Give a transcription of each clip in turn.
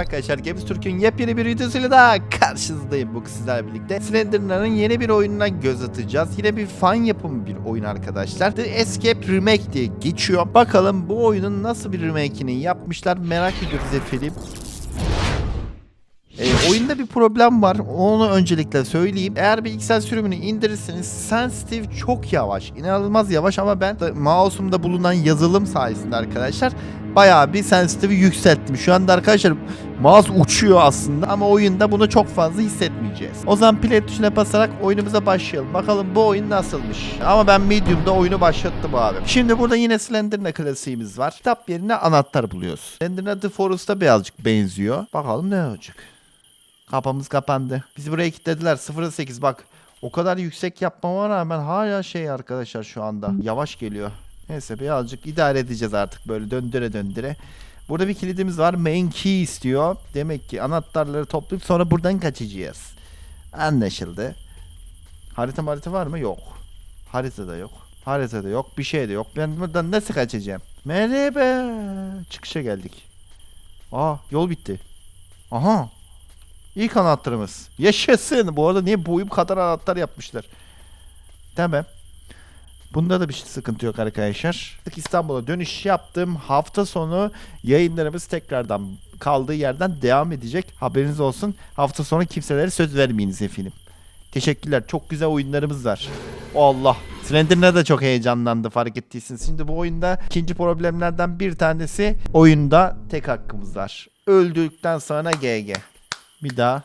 Arkadaşlar Games Türk'ün yepyeni bir videosuyla da karşınızdayım bu sizlerle birlikte. Slenderman'ın yeni bir oyununa göz atacağız. Yine bir fan yapımı bir oyun arkadaşlar. The Escape Remake diye geçiyor. Bakalım bu oyunun nasıl bir remake'ini yapmışlar merak ediyoruz efendim. E, oyunda bir problem var. Onu öncelikle söyleyeyim. Eğer bilgisayar sürümünü indirirseniz sensitive çok yavaş. inanılmaz yavaş ama ben mouse'umda bulunan yazılım sayesinde arkadaşlar bayağı bir sensitive'i yükselttim. Şu anda arkadaşlar mouse uçuyor aslında ama oyunda bunu çok fazla hissetmeyeceğiz. O zaman play tuşuna basarak oyunumuza başlayalım. Bakalım bu oyun nasılmış. Ama ben medium'da oyunu başlattım abi. Şimdi burada yine Slenderna klasiğimiz var. Kitap yerine anahtar buluyoruz. Slenderna The Forest'a birazcık benziyor. Bakalım ne olacak. Kapımız kapandı. Bizi buraya kilitlediler. 0.8 bak. O kadar yüksek yapmama rağmen hala şey arkadaşlar şu anda. Yavaş geliyor. Neyse birazcık idare edeceğiz artık böyle döndüre döndüre. Burada bir kilidimiz var. Main key istiyor. Demek ki anahtarları toplayıp sonra buradan kaçacağız. Anlaşıldı. Harita harita var mı? Yok. Haritada yok. Haritada yok. Bir şey de yok. Ben buradan nasıl kaçacağım? Merhaba. Çıkışa geldik. Aa yol bitti. Aha. İlk anahtarımız. Yaşasın. Bu arada niye boyum kadar anahtar yapmışlar. Tamam. Bunda da bir şey sıkıntı yok arkadaşlar. İstanbul'a dönüş yaptım. Hafta sonu yayınlarımız tekrardan kaldığı yerden devam edecek. Haberiniz olsun. Hafta sonu kimselere söz vermeyiniz efendim. Teşekkürler. Çok güzel oyunlarımız var. Allah. Slenderman da çok heyecanlandı fark ettiyseniz. Şimdi bu oyunda ikinci problemlerden bir tanesi oyunda tek hakkımız var. Öldükten sonra GG. Bir daha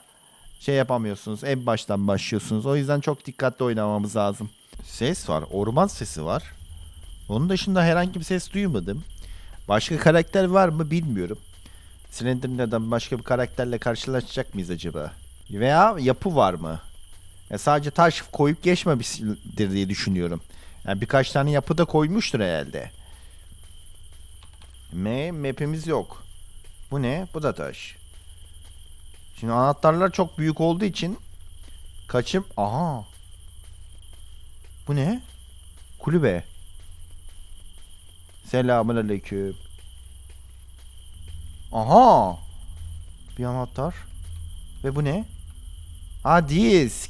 şey yapamıyorsunuz. En baştan başlıyorsunuz. O yüzden çok dikkatli oynamamız lazım. Ses var. Orman sesi var. Onun dışında herhangi bir ses duymadım. Başka karakter var mı bilmiyorum. Slenderman'dan başka bir karakterle karşılaşacak mıyız acaba? Veya yapı var mı? Ya sadece taş koyup geçmemiştir diye düşünüyorum. Yani birkaç tane yapı da koymuştur herhalde. M map'imiz yok. Bu ne? Bu da taş. Şimdi anahtarlar çok büyük olduğu için kaçım... Aha. Bu ne? Kulübe. Selamun aleyküm. Aha. Bir anahtar. Ve bu ne? Ha disk.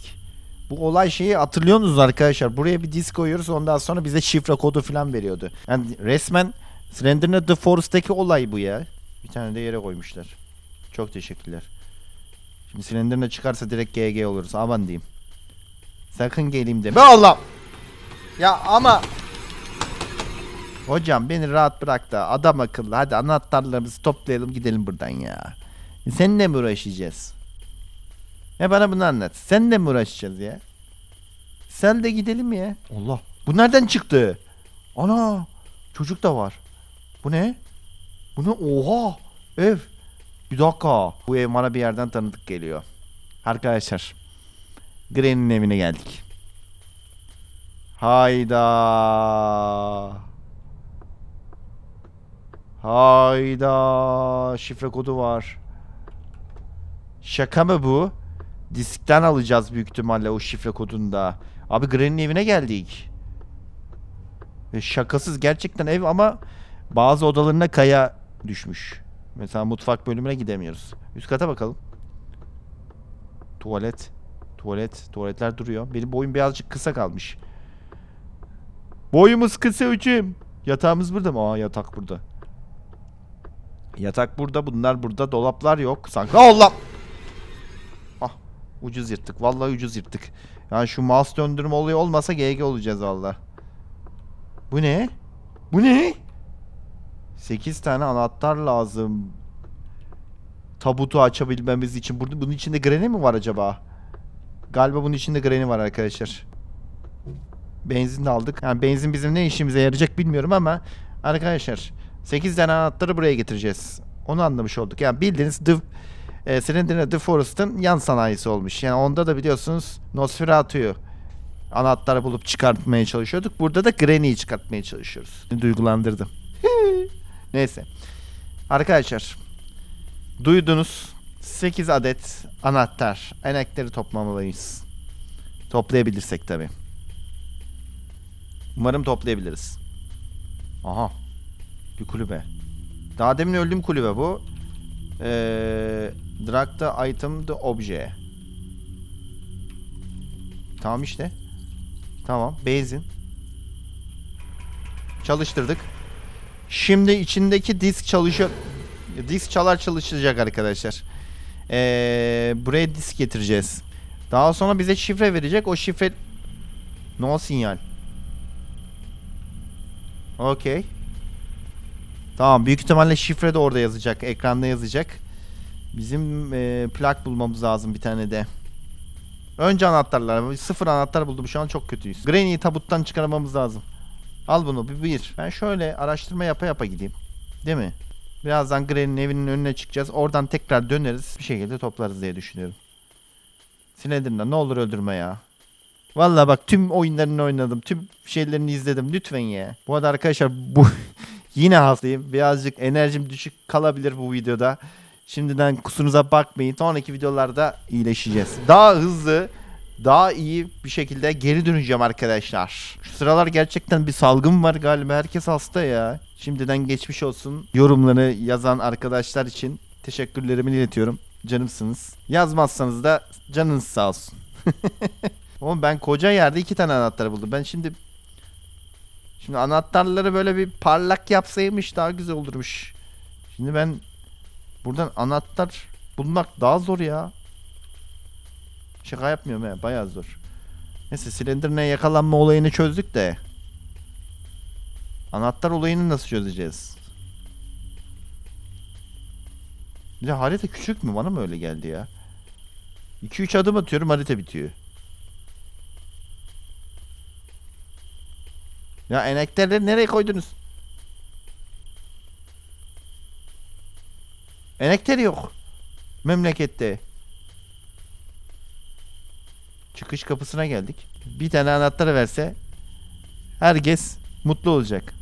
Bu olay şeyi hatırlıyorsunuz arkadaşlar. Buraya bir disk koyuyoruz ondan sonra bize şifre kodu falan veriyordu. Yani resmen Slenderman The Forest'taki olay bu ya. Bir tane de yere koymuşlar. Çok teşekkürler. Şimdi Slenderman çıkarsa direkt GG oluruz. Aman diyeyim. Sakın geleyim deme. Allah! Ya ama... Hocam beni rahat bırak da adam akıllı. Hadi anahtarlarımızı toplayalım gidelim buradan ya. Seninle mi uğraşacağız? Ya bana bunu anlat. Seninle mi uğraşacağız ya? Sen de gidelim ya. Allah. Bu nereden çıktı? Ana. Çocuk da var. Bu ne? Bu ne? Oha. Ev. Bir dakika. Bu ev bana bir yerden tanıdık geliyor. Arkadaşlar. Granny'nin evine geldik. Hayda. Hayda. Şifre kodu var. Şaka mı bu? Diskten alacağız büyük ihtimalle o şifre kodunu da. Abi Granny'nin evine geldik. Ve şakasız gerçekten ev ama bazı odalarına kaya düşmüş. Mesela mutfak bölümüne gidemiyoruz. Üst kata bakalım. Tuvalet. Tuvalet. Tuvaletler duruyor. Benim boyum birazcık kısa kalmış. Boyumuz kısa hocam. Yatağımız burada mı? Aa yatak burada. Yatak burada. Bunlar burada. Dolaplar yok. Sanki Allah! Ah ucuz yırttık. Vallahi ucuz yırttık. Yani şu mouse döndürme olayı olmasa GG olacağız valla. Bu ne? Bu ne? 8 tane anahtar lazım. Tabutu açabilmemiz için. Burada bunun içinde Granny mi var acaba? Galiba bunun içinde Granny var arkadaşlar. Benzin aldık. Yani benzin bizim ne işimize yarayacak bilmiyorum ama arkadaşlar 8 tane anahtarı buraya getireceğiz. Onu anlamış olduk. Yani bildiğiniz The e, Slenderman The Forest'ın yan sanayisi olmuş. Yani onda da biliyorsunuz Nosferatu'yu anahtarı bulup çıkartmaya çalışıyorduk. Burada da Granny'yi çıkartmaya çalışıyoruz. Duygulandırdım. Neyse. Arkadaşlar duydunuz 8 adet anahtar. Enekleri toplamalıyız. Toplayabilirsek tabi. Umarım toplayabiliriz. Aha. Bir kulübe. Daha demin öldüğüm kulübe bu. Ee, drag the item the obje. Tamam işte. Tamam. Benzin. Çalıştırdık. Şimdi içindeki disk çalışıyor. Disk çalar çalışacak arkadaşlar. Ee, buraya disk getireceğiz. Daha sonra bize şifre verecek. O şifre... No sinyal. Okey. Tamam büyük ihtimalle şifre de orada yazacak. Ekranda yazacak. Bizim e, plak bulmamız lazım bir tane de. Önce anahtarlar. Sıfır anahtar buldum. Şu an çok kötüyüz. Granny'yi tabuttan çıkarmamız lazım. Al bunu bir bir. Ben şöyle araştırma yapa yapa gideyim. Değil mi? Birazdan Granny'nin evinin önüne çıkacağız. Oradan tekrar döneriz. Bir şekilde toplarız diye düşünüyorum. Slenderman ne olur öldürme ya. Vallahi bak tüm oyunlarını oynadım. Tüm şeylerini izledim. Lütfen ya. Bu arada arkadaşlar bu yine hastayım. Birazcık enerjim düşük kalabilir bu videoda. Şimdiden kusurunuza bakmayın. Sonraki videolarda iyileşeceğiz. Daha hızlı, daha iyi bir şekilde geri döneceğim arkadaşlar. Şu sıralar gerçekten bir salgın var galiba. Herkes hasta ya. Şimdiden geçmiş olsun. Yorumları yazan arkadaşlar için teşekkürlerimi iletiyorum. Canımsınız. Yazmazsanız da canınız sağ olsun. Oğlum ben koca yerde iki tane anahtar buldum. Ben şimdi Şimdi anahtarları böyle bir parlak yapsaymış daha güzel olurmuş. Şimdi ben buradan anahtar bulmak daha zor ya. Şaka yapmıyorum ya bayağı zor. Neyse silindirine yakalanma olayını çözdük de. Anahtar olayını nasıl çözeceğiz? Bir de harita küçük mü? Bana mı öyle geldi ya? 2-3 adım atıyorum harita bitiyor. Ya enekterleri nereye koydunuz? Enekter yok. Memlekette. Çıkış kapısına geldik. Bir tane anahtarı verse herkes mutlu olacak.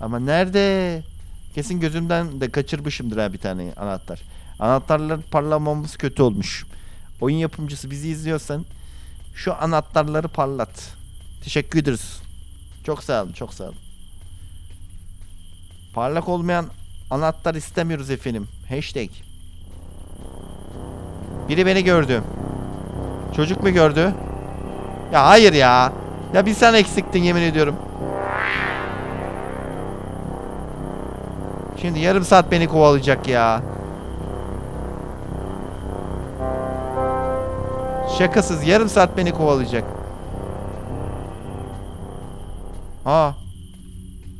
Ama nerede? Kesin gözümden de kaçırmışımdır ha bir tane anahtar. Anahtarların parlamamız kötü olmuş. Oyun yapımcısı bizi izliyorsan şu anahtarları parlat. Teşekkür ederiz. Çok sağ olun, çok sağ olun. Parlak olmayan anahtar istemiyoruz efendim. Hashtag. Biri beni gördü. Çocuk mu gördü? Ya hayır ya. Ya bir sen eksiktin yemin ediyorum. Şimdi yarım saat beni kovalayacak ya. Şakasız yarım saat beni kovalayacak. Aa.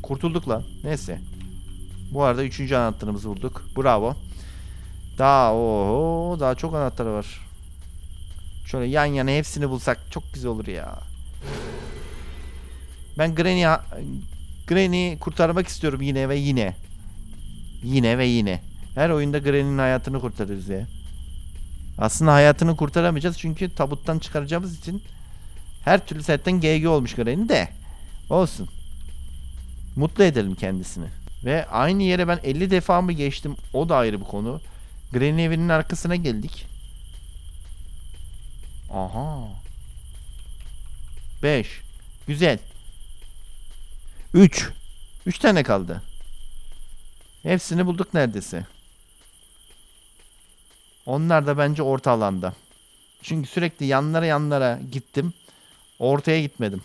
Kurtulduk lan. Neyse. Bu arada üçüncü anahtarımızı bulduk. Bravo. Daha oho daha çok anahtarı var. Şöyle yan yana hepsini bulsak çok güzel olur ya. Ben Granny Granny kurtarmak istiyorum yine ve yine. Yine ve yine. Her oyunda Granny'nin hayatını kurtarırız ya. Aslında hayatını kurtaramayacağız çünkü tabuttan çıkaracağımız için her türlü setten GG olmuş Granny de. Olsun. Mutlu edelim kendisini. Ve aynı yere ben 50 defa mı geçtim? O da ayrı bir konu. Granny evinin arkasına geldik. Aha. 5. Güzel. 3. 3 tane kaldı. Hepsini bulduk neredeyse. Onlar da bence orta alanda. Çünkü sürekli yanlara yanlara gittim. Ortaya gitmedim.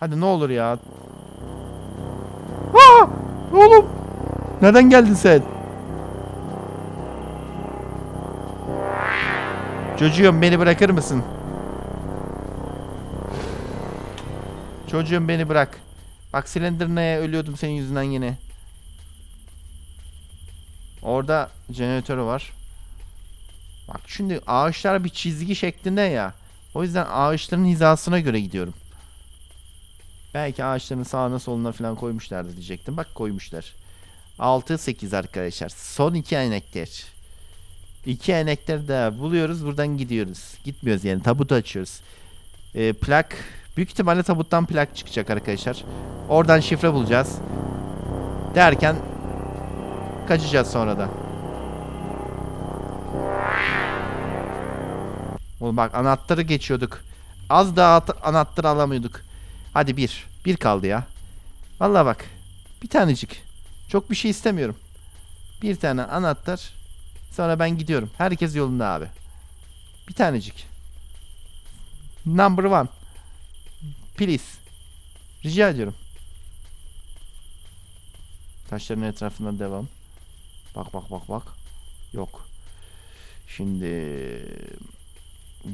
Hadi ne olur ya. Aa! Oğlum. Neden geldin sen? Çocuğum beni bırakır mısın? Çocuğum beni bırak. Bak silindirine ölüyordum senin yüzünden yine. Orada jeneratörü var. Bak şimdi ağaçlar bir çizgi şeklinde ya. O yüzden ağaçların hizasına göre gidiyorum. Belki ağaçların sağına soluna falan koymuşlardı diyecektim. Bak koymuşlar. 6-8 arkadaşlar. Son iki enekter. İki enekter daha buluyoruz. Buradan gidiyoruz. Gitmiyoruz yani. Tabutu açıyoruz. Ee, plak. Büyük ihtimalle tabuttan plak çıkacak arkadaşlar. Oradan şifre bulacağız. Derken kaçacağız sonra da. Oğlum bak anahtarı geçiyorduk. Az daha at- anahtar alamıyorduk. Hadi bir. Bir kaldı ya. Vallahi bak. Bir tanecik. Çok bir şey istemiyorum. Bir tane anahtar. Sonra ben gidiyorum. Herkes yolunda abi. Bir tanecik. Number one. Please. Rica ediyorum. Taşların etrafından devam. Bak bak bak bak. Yok. Şimdi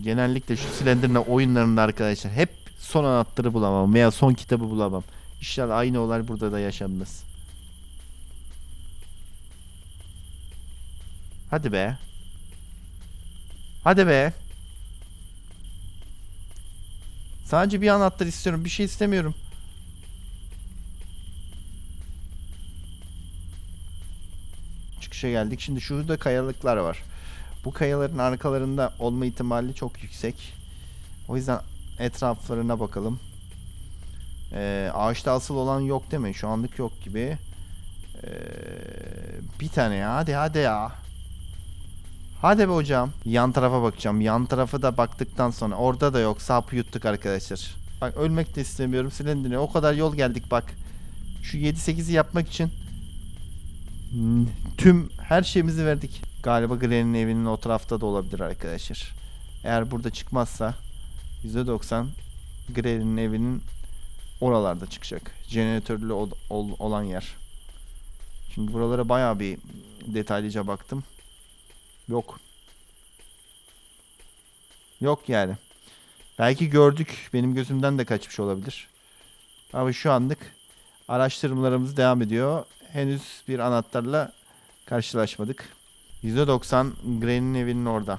genellikle şu Slenderman oyunlarında arkadaşlar hep son anahtarı bulamam veya son kitabı bulamam. İnşallah aynı olay burada da yaşanmaz. Hadi be. Hadi be. Sadece bir anahtar istiyorum. Bir şey istemiyorum. Çıkışa geldik. Şimdi şurada kayalıklar var. Bu kayaların arkalarında olma ihtimali çok yüksek. O yüzden etraflarına bakalım. Ee, ağaçta asıl olan yok değil mi? Şu anlık yok gibi. Ee, bir tane ya. Hadi hadi ya. Hadi be hocam. Yan tarafa bakacağım. Yan tarafa da baktıktan sonra orada da yok. Sapı yuttuk arkadaşlar. Bak ölmek de istemiyorum. Silindir'e o kadar yol geldik bak. Şu 7-8'i yapmak için tüm her şeyimizi verdik. Galiba Granny'nin evinin o tarafta da olabilir arkadaşlar. Eğer burada çıkmazsa %90 Granny'nin evinin oralarda çıkacak. Jeneratörlü ol- ol- olan yer. Çünkü buralara bayağı bir detaylıca baktım. Yok. Yok yani. Belki gördük. Benim gözümden de kaçmış olabilir. Ama şu anlık araştırmalarımız devam ediyor. Henüz bir anahtarla karşılaşmadık. %90 Granny'nin evinin orada.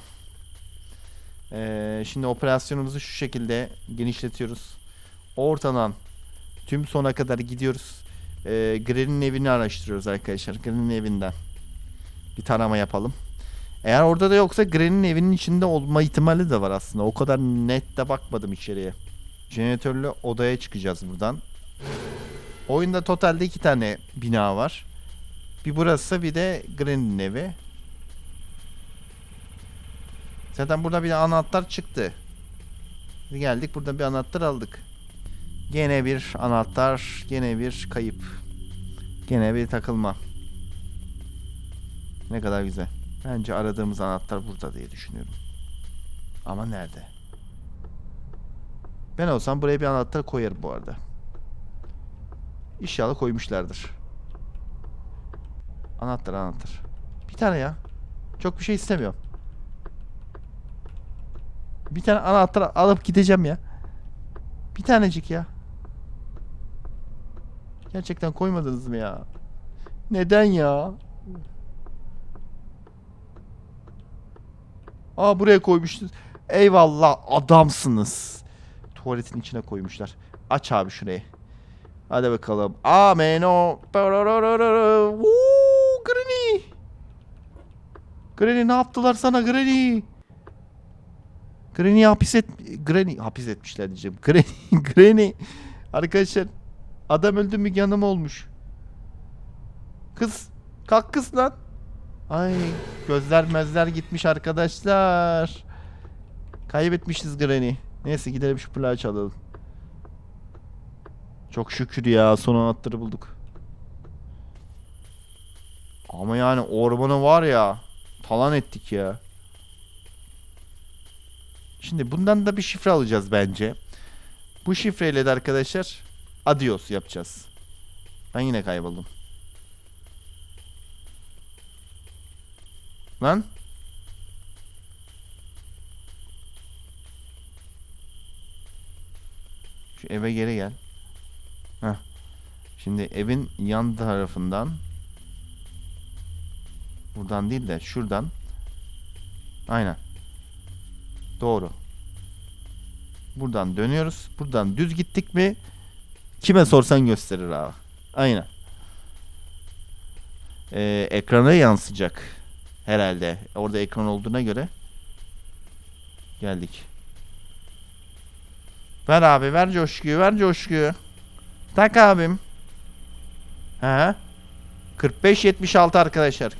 Ee, şimdi operasyonumuzu şu şekilde genişletiyoruz. Ortadan tüm sona kadar gidiyoruz. Ee, Granny'nin evini araştırıyoruz arkadaşlar. Granny'nin evinden. Bir tarama yapalım. Eğer orada da yoksa Granny'nin evinin içinde olma ihtimali de var aslında. O kadar net de bakmadım içeriye. Jeneratörlü odaya çıkacağız buradan. Oyunda totalde iki tane bina var. Bir burası bir de Granny'nin evi. Zaten burada bir anahtar çıktı. Geldik burada bir anahtar aldık. Gene bir anahtar, gene bir kayıp. Gene bir takılma. Ne kadar güzel. Bence aradığımız anahtar burada diye düşünüyorum. Ama nerede? Ben olsam buraya bir anahtar koyarım bu arada. İnşallah koymuşlardır. Anahtar anahtar. Bir tane ya. Çok bir şey istemiyorum. Bir tane anahtar alıp gideceğim ya. Bir tanecik ya. Gerçekten koymadınız mı ya? Neden ya? Aa buraya koymuştunuz. Eyvallah adamsınız. Tuvaletin içine koymuşlar. Aç abi şurayı. Hadi bakalım. Ameno. Woo, Granny. Granny ne yaptılar sana Granny? Granny hapis et Granny hapis etmişler diyeceğim. Granny Granny arkadaşlar adam öldü mü yanım olmuş. Kız kalk kız lan. Ay gözler mezler gitmiş arkadaşlar. Kaybetmişiz Granny. Neyse gidelim şu plağı çalalım. Çok şükür ya son anahtarı bulduk. Ama yani ormanı var ya talan ettik ya. Şimdi bundan da bir şifre alacağız bence. Bu şifreyle de arkadaşlar adios yapacağız. Ben yine kayboldum. Lan. Şu eve geri gel. Heh. Şimdi evin yan tarafından buradan değil de şuradan aynen doğru. Buradan dönüyoruz. Buradan düz gittik mi? Kime sorsan gösterir abi. Aynen. Ee, ekrana yansıyacak herhalde. Orada ekran olduğuna göre. Geldik. Ver abi ver coşkuyu ver coşkuyu. Tak abim. Ha? 45 76 arkadaşlar.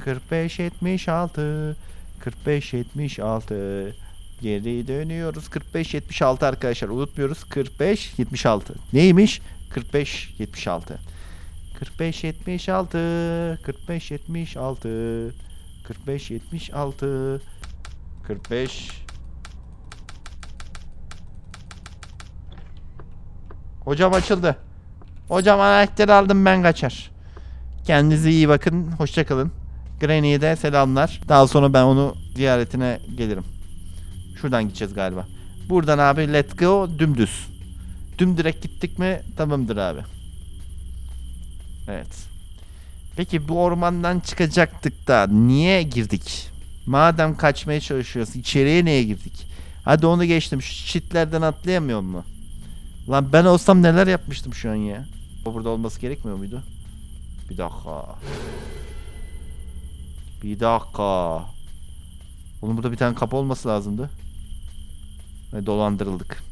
45 76 45 76 Geri dönüyoruz. 45 76 arkadaşlar. Unutmuyoruz. 45 76. Neymiş? 45 76. 45 76 45 76 45 76 45 Hocam açıldı. Hocam anahtarı aldım ben kaçar. Kendinize iyi bakın. Hoşça kalın. Granny'e de selamlar. Daha sonra ben onu ziyaretine gelirim. Şuradan gideceğiz galiba. Buradan abi let's go dümdüz. Dümdirek gittik mi tamamdır abi. Evet. Peki bu ormandan çıkacaktık da niye girdik? Madem kaçmaya çalışıyoruz içeriye niye girdik? Hadi onu geçtim şu çitlerden atlayamıyor mu? Lan ben olsam neler yapmıştım şu an ya. Burada olması gerekmiyor muydu? Bir dakika. Bir dakika. Oğlum burada bir tane kapı olması lazımdı. Ve dolandırıldık.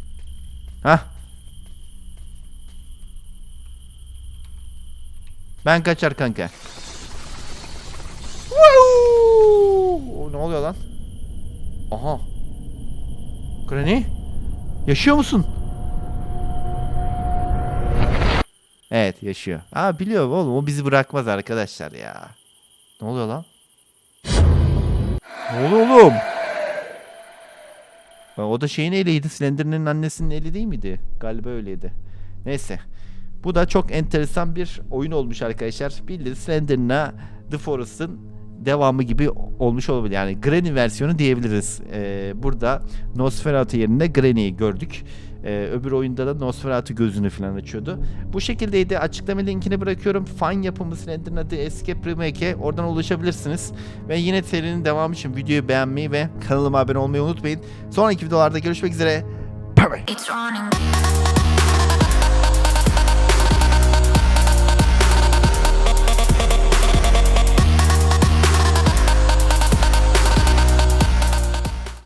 Hah. Ben kaçar kanka. Woo! Ne oluyor lan? Aha. Granny? Yaşıyor musun? Evet yaşıyor. Aa biliyorum oğlum o bizi bırakmaz arkadaşlar ya. Ne oluyor lan? Ne oluyor oğlum? Ha, O da şeyin eliydi. Slender'ın annesinin eli değil miydi? Galiba öyleydi. Neyse. Bu da çok enteresan bir oyun olmuş arkadaşlar. Bildiğiniz Slender'ına The Forest'ın devamı gibi olmuş olabilir. Yani Granny versiyonu diyebiliriz. Ee, burada Nosferatu yerine Granny'yi gördük. Ee, öbür oyunda da Nosferatu gözünü falan açıyordu. Bu şekildeydi. Açıklama linkini bırakıyorum. Fan yapımı Slender'ın adı Escape Remake'e. Oradan ulaşabilirsiniz. Ve yine serinin devamı için videoyu beğenmeyi ve kanalıma abone olmayı unutmayın. Sonraki videolarda görüşmek üzere. Bye bye.